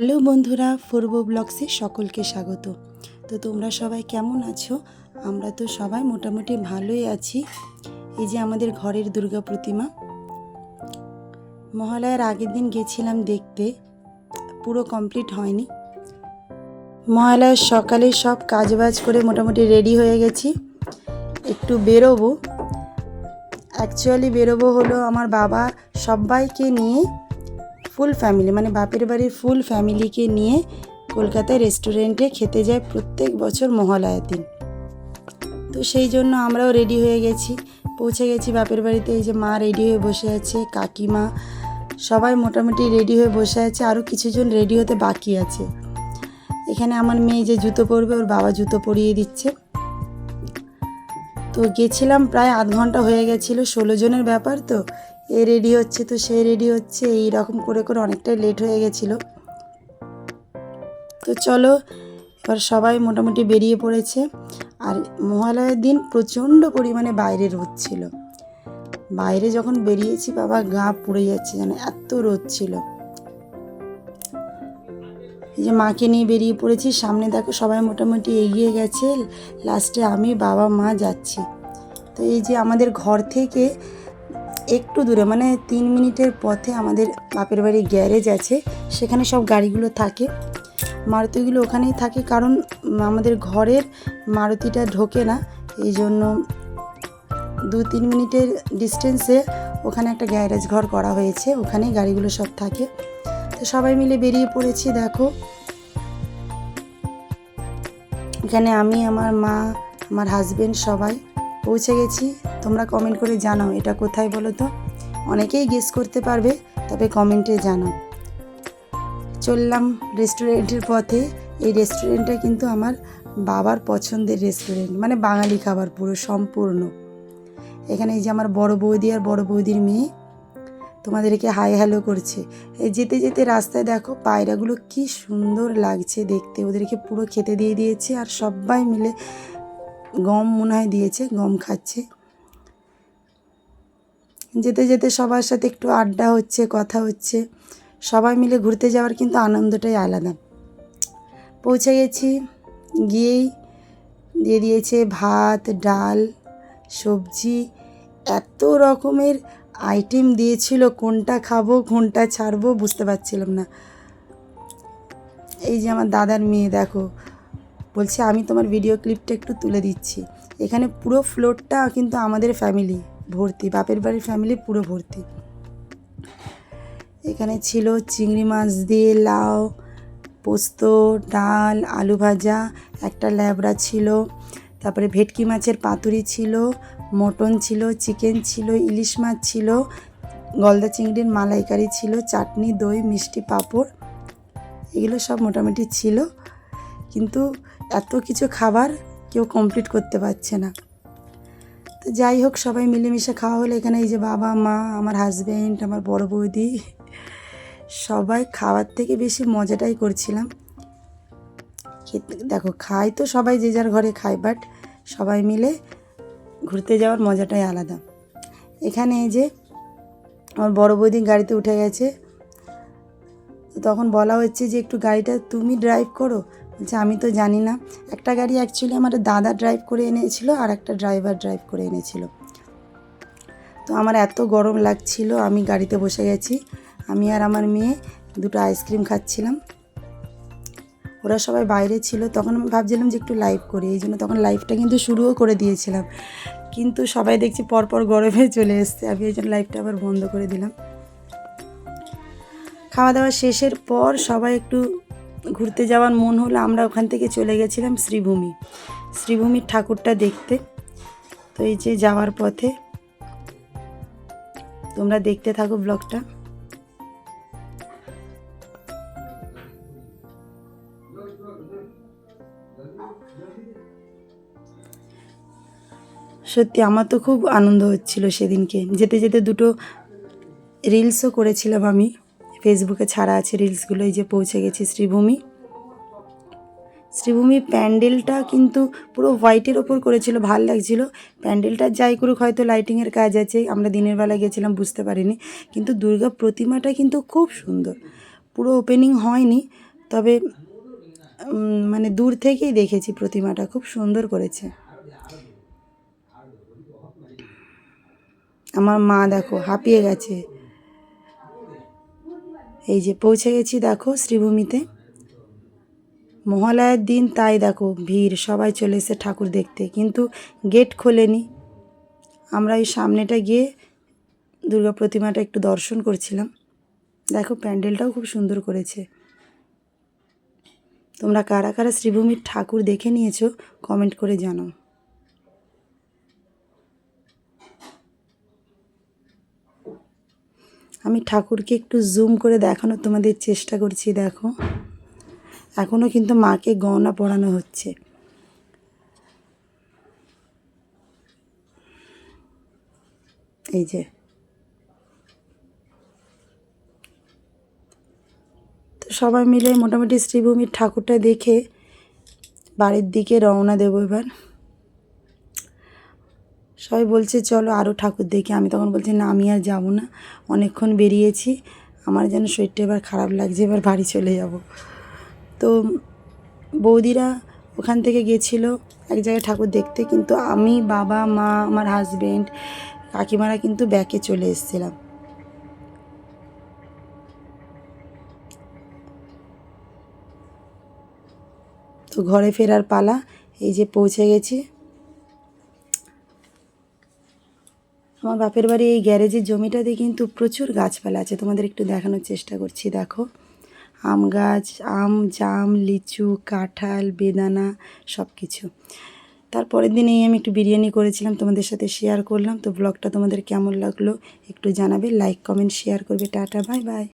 Hello বন্ধুরা পূর্ব ব্লগসে সকলকে স্বাগত। তো তোমরা সবাই কেমন আছো? আমরা তো সবাই মোটামুটি ভালোই আছি। এই যে আমাদের ঘরের দুর্গা প্রতিমা। মহালয়ার আগের দিন গেছিলাম দেখতে। পুরো কমপ্লিট হয়নি। মহালয়ার সকালে সব কাজবাজ করে মোটামুটি রেডি হয়ে গেছি। একটু বেরোবো। অ্যাকচুয়ালি বেরোবো হলো আমার বাবা সবাইকে নিয়ে ফুল ফ্যামিলি মানে বাপের বাড়ির ফুল ফ্যামিলিকে নিয়ে কলকাতায় রেস্টুরেন্টে খেতে যায় প্রত্যেক বছর মহালয়ার দিন। তো সেই জন্য আমরাও রেডি হয়ে গেছি। পৌঁছে গেছি বাপের বাড়িতে, এই যে মা রেডি হয়ে বসে আছে, কাকিমা সবাই মোটামুটি রেডি হয়ে বসে আছে, আরও কিছুজন রেডি হতে বাকি আছে। এখানে আমার মেয়ে যে জুতো পরবে, ওর বাবা জুতো পরিয়ে দিচ্ছে। তো গেছিলাম প্রায় আধ ঘণ্টা হয়ে গেছিল, ষোলো জনের ব্যাপার তো এ রেডি হচ্ছে তো সে রেডি হচ্ছে এই রকম করে করে অনেকটাই লেট হয়ে গেছিল। তো চলো, এবার সবাই মোটামুটি বেরিয়ে পড়েছে। আর মহালয়ের দিন প্রচণ্ড পরিমাণে বাইরে রোদ ছিল। বাইরে যখন বেরিয়েছি, বাবা গা পুড়ে যাচ্ছে যেন, এত রোদ ছিল। এই যে মাকে নিয়ে বেরিয়ে পড়েছি, সামনে দেখো সবাই মোটামুটি এগিয়ে গেছে। লাস্টে আমি, বাবা, মা যাচ্ছি। তো এই যে আমাদের ঘর থেকে একটু দূরে মানে তিন মিনিটের পথে আমাদের বাপের বাড়ি গ্যারেজ আছে, সেখানে সব গাড়িগুলো থাকে। মারুতিগুলো ওখানেই থাকে, কারণ আমাদের ঘরের মারুতিটা ঢোকে না, এই জন্য দু তিন মিনিটের ডিস্টেন্সে ওখানে একটা গ্যারেজ ঘর করা হয়েছে, ওখানেই গাড়িগুলো সব থাকে। তো সবাই মিলে বেরিয়ে পড়েছি, দেখো। এখানে আমি, আমার মা, আমার হাজবেন্ড সবাই। পৌঁছে গেছি। তোমরা কমেন্ট করে জানাও এটা কোথায় বলো তো অনেকেই গেস করতে পারবে, তবে কমেন্টে জানাও। চললাম রেস্টুরেন্টের পথে। এই রেস্টুরেন্টটা কিন্তু আমার বাবার পছন্দের রেস্টুরেন্ট মানে বাঙালি খাবার পুরো সম্পূর্ণ। এখানে এই যে আমার বড় বৌদি আর বড় বৌদির মেয়ে, তোমাদেরকে হাই হ্যালো করছে। এই যেতে যেতে রাস্তায় দেখো পায়রাগুলো কি সুন্দর লাগছে দেখতে। ওদেরকে পুরো খেতে দিয়ে দিয়েছে আর সবাই মিলে গম মনে হয় দিয়েছে, গম খাচ্ছে। যেতে যেতে সবার সাথে একটু আড্ডা হচ্ছে, কথা হচ্ছে। সবাই মিলে ঘুরতে যাওয়ার কিন্তু আনন্দটাই আলাদা। পৌঁছে গেছি, গিয়েই দিয়ে দিয়েছে ভাত, ডাল, সবজি। এত রকমের আইটেম দিয়েছিল, কোনটা খাব, কোনটা ছাড়বো বুঝতে পারছিলাম না। এই যে আমার দাদার মেয়ে, দেখো। বলছে, আমি তোমার ভিডিও ক্লিপটা একটু তুলে দিচ্ছি। এখানে পুরো ফ্লোরটা কিন্তু আমাদের ফ্যামিলি ভর্তি। বাপের বাড়ির ফ্যামিলি পুরো ভর্তি। এখানে ছিল চিংড়ি মাছ দিয়ে লাউ, পোস্ত, ডাল, আলু ভাজা, একটা ল্যাবড়া ছিল। তারপরে ভেটকি মাছের পাতুরি ছিল, মটন ছিল, চিকেন ছিল, ইলিশ মাছ ছিল, গলদা চিংড়ির মালাইকারি ছিল, চাটনি, দই, মিষ্টি পাঁপড়, এগুলো সব মোটামুটি ছিল। কিন্তু এত কিছু খাবার কেউ কমপ্লিট করতে পারছে না। তো যাই হোক, সবাই মিলেমিশে খাওয়া হলো। এখানে এই যে বাবা, মা, আমার হাজব্যান্ড আমার বড় বৌদি, সবাই খাওয়ার থেকে বেশি মজাটাই করছিলাম। দেখো, খাই তো সবাই যে যার ঘরে খায় বাট সবাই মিলে ঘুরতে যাওয়ার মজাটাই আলাদা। এখানে এই যে আমার বড় বৌদি গাড়িতে উঠে গেছে। তখন বলা হচ্ছে যে, একটু গাড়িটা তুমি ড্রাইভ করো বলছে আমি তো জানি না। একটা গাড়ি অ্যাকচুয়ালি আমার দাদা ড্রাইভ করে এনেছিল আর একটা ড্রাইভার ড্রাইভ করে এনেছিল। তো আমার এত গরম লাগছিল, আমি গাড়িতে বসে গেছি। আমি আর আমার মেয়ে দুটো আইসক্রিম খাচ্ছিলাম। ওরা সবাই বাইরে ছিল, তখন আমি ভাবছিলাম যে একটু লাইভ করি। এই জন্য তখন লাইভটা কিন্তু শুরুও করে দিয়েছিলাম। কিন্তু সবাই দেখছি পরপর গরমে চলে এসছে। আমি এই জন্য লাইভটা আবার বন্ধ করে দিলাম। খাওয়া দাওয়া শেষের পর সবাই একটু ঘুরতে যাওয়ার মন হলো, আমরা ওখান থেকে চলে গেছিলাম শ্রীভূমি। শ্রীভূমির ঠাকুরটা দেখতে। তো এই যে যাওয়ার পথে, তোমরা দেখতে থাকো ব্লগটা। সত্যি আমার তো খুব আনন্দ হচ্ছিল সেদিনকে। যেতে যেতে দুটো রিলসও করেছিলাম আমি। ফেসবুকে ছাড়া আছে রিলসগুলো এই যে পৌঁছে গেছি শ্রীভূমি। শ্রীভূমি প্যান্ডেলটা কিন্তু পুরো হোয়াইটের ওপর করেছিল, ভালো লাগছিল। প্যান্ডেলটা যাই করুক, হয়তো লাইটিংয়ের কাজ আছে, আমরা দিনের বেলা গেছিলাম, বুঝতে পারিনি। কিন্তু দুর্গা প্রতিমাটা কিন্তু খুব সুন্দর। পুরো ওপেনিং হয়নি, তবে মানে দূর থেকেই দেখেছি প্রতিমাটা, খুব সুন্দর করেছে। আমার মা দেখো, হাঁপিয়ে গেছে। এই যে পৌঁছে গেছি দেখো শ্রীভূমিতে। মহালয়ার দিন তাই দেখো ভিড়, সবাই চলে এসে ঠাকুর দেখতে। কিন্তু গেট খোলেনি। আমরা এই সামনেটা গিয়ে দুর্গা প্রতিমাটা একটু দর্শন করছিলাম। দেখো প্যান্ডেলটাও খুব সুন্দর করেছে। তোমরা কারা কারা শ্রীভূমির ঠাকুর দেখে নিয়েছো, কমেন্ট করে জানাও। আমি ঠাকুরকে একটু জুম করে দেখানোর তোমাদের চেষ্টা করছি, দেখো। এখনও কিন্তু মাকে গহনা পরানো হচ্ছে। এই যে। তো সবাই মিলে মোটামুটি শ্রীভূমির ঠাকুরটা দেখে বাড়ির দিকে রওনা দেবো এবার। সবাই বলছে, চলো আরও ঠাকুর দেখি। আমি তখন বলছি, না, আমি আর যাব না। অনেকক্ষণ বেরিয়েছি। আমার যেন শরীরটা এবার খারাপ লাগছে, এবার বাড়ি চলে যাব। তো বৌদিরা ওখান থেকে গেছিল এক জায়গায় ঠাকুর দেখতে, কিন্তু আমি, বাবা, মা, আমার হাজবেন্ড কাকিমারা কিন্তু ব্যাকে চলে এসেছিলাম। তো ঘরে ফেরার পালা, এই যে পৌঁছে গেছি। আমার বাপের বাড়ি এই গ্যারেজের জমিটাতে কিন্তু প্রচুর গাছপালা আছে। তোমাদের একটু দেখানোর চেষ্টা করছি, দেখো। আম গাছ, আম, জাম, লিচু, কাঁঠাল, বেদানা সব কিছু তারপরের দিনেই আমি একটু বিরিয়ানি করেছিলাম, তোমাদের সাথে শেয়ার করলাম। তো ব্লগটা তোমাদের কেমন লাগল একটু জানাবে লাইক কমেন্ট শেয়ার করবে। Tata bye by